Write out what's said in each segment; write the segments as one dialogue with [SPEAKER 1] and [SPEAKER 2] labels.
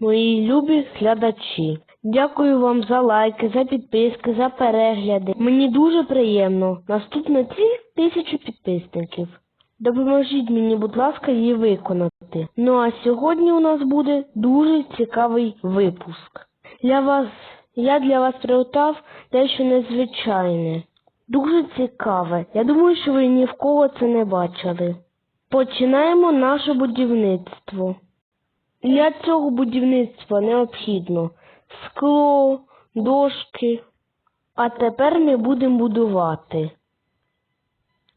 [SPEAKER 1] мої любі глядачі. Дякую вам за лайки, за підписки, за перегляди. Мені дуже приємно. Наступна ціль тисячу підписників. Допоможіть мені, будь ласка, її виконати. Ну а сьогодні у нас буде дуже цікавий випуск. Для вас я для вас приготував дещо незвичайне. Дуже цікаве. Я думаю, що ви ні в кого це не бачили. Починаємо наше будівництво. Для цього будівництва необхідно скло, дошки. А тепер ми будемо будувати.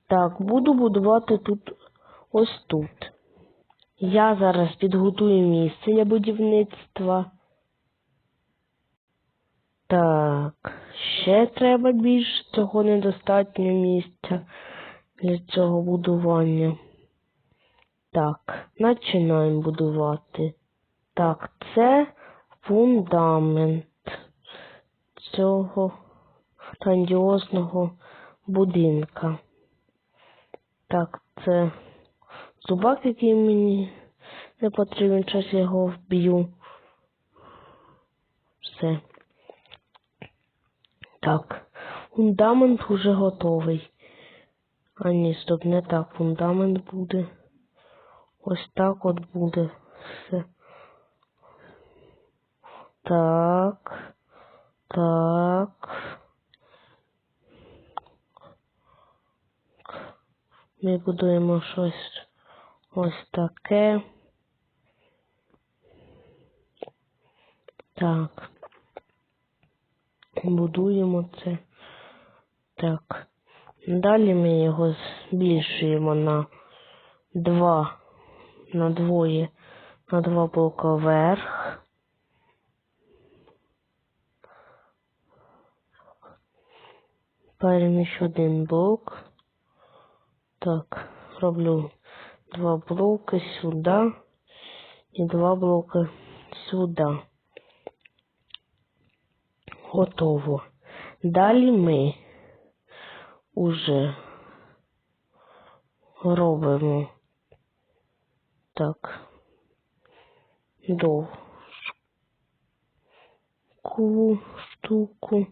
[SPEAKER 1] Так, буду будувати тут ось тут. Я зараз підготую місце для будівництва. Так, ще треба більше, цього недостатньо місця для цього будування. Так, починаємо будувати. Так, це фундамент цього грандіозного будинка. Так, це зубак, який мені не потрібен, час я його вб'ю. Все. Так, фундамент уже готовий. А ні, стоп, не так. Фундамент буде. Ось так от буде. Все. Так. Так. Ми будуємо щось ось таке. Так. Будуємо це. Так. Далі ми його збільшуємо на два, на двоє, на два блока вверх. Переміщу один блок. Так, роблю два блоки сюди і два блоки сюди. Готово. Далі ми уже робимо так довжку штуку.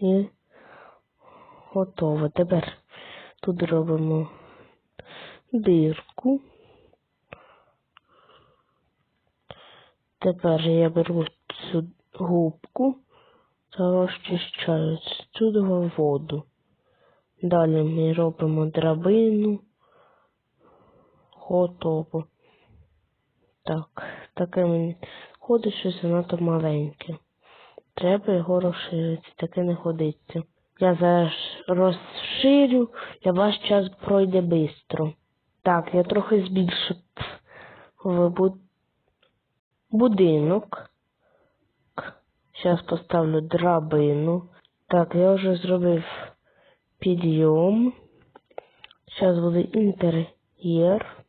[SPEAKER 1] І готово. Тепер тут робимо дирку. Тепер я беру цю губку та розчищаю сюди воду. Далі ми робимо драбину. Готово. Так, таке мені ходить щось занадто маленьке. Треба його розширити, таке не ходиться. Я зараз розширю, для вас час пройде швидко. Так, я трохи збільшив буд... будинок. Зараз поставлю драбину. Так, я вже зробив підйом. Зараз буде інтер'єр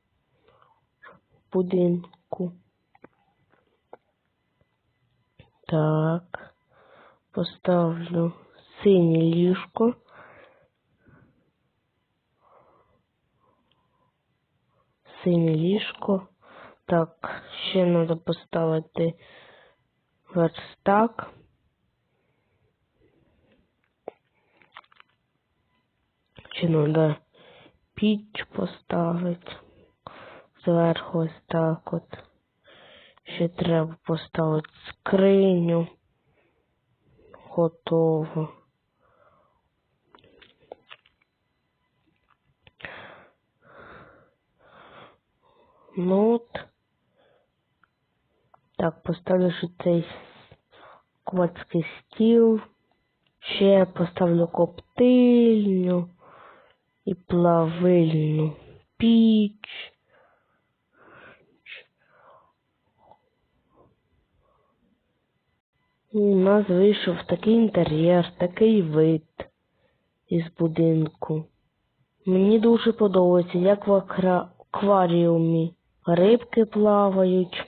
[SPEAKER 1] будинку. Так, поставлю синє ліжко. Синє ліжко. Так, ще треба поставити верстак. Чи треба піч поставити зверху ось так от. Ще треба поставити скриню. Готово. Ну от. Так, поставлю ще цей квадський стіл. Ще поставлю коптильню і плавильну піч. І у нас вийшов такий інтер'єр, такий вид із будинку. Мені дуже подобається, як в акваріумі. Рибки плавають,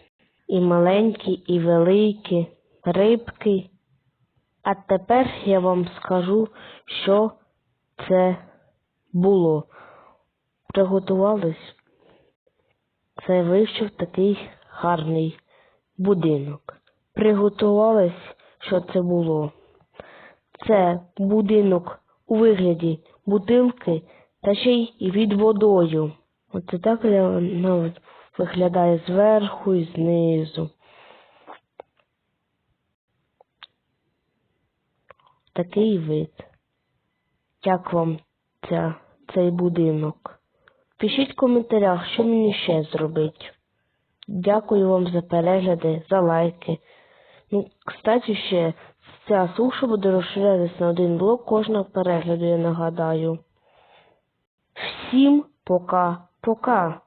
[SPEAKER 1] і маленькі, і великі рибки. А тепер я вам скажу, що це було. Приготувались? Це вийшов такий гарний будинок. Приготувались, що це було. Це будинок у вигляді бутилки та ще й від водою. Оце так вона виглядає зверху і знизу. Такий вид. Як вам ця, цей будинок? Пишіть в коментарях, що мені ще зробити. Дякую вам за перегляди, за лайки. Ну, кстати, ще ця суша буде розширятися на один блок кожного перегляду, я нагадаю. Всім пока-пока.